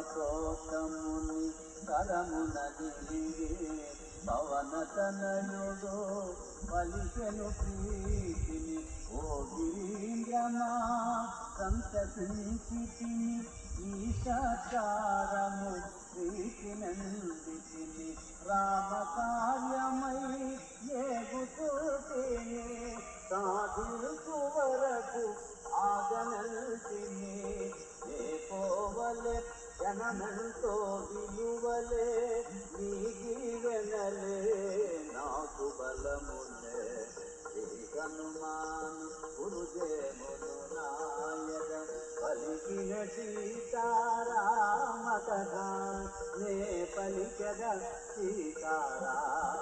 పర్వతోషముని కరమున పవన తనయుడు పలికెను ప్రీతిని. ఓ గిరీంద్రమా సంతసించి తిని ఈశాచారము ప్రీతి నందితిని జనమెంతో విలువలే నీ దీవెనలే నాకు బలములే. శ్రీ హనుమాన్ గురుదేవులు నాయక పలికిన సీతారామ కథ నే పలికగ సీతారామ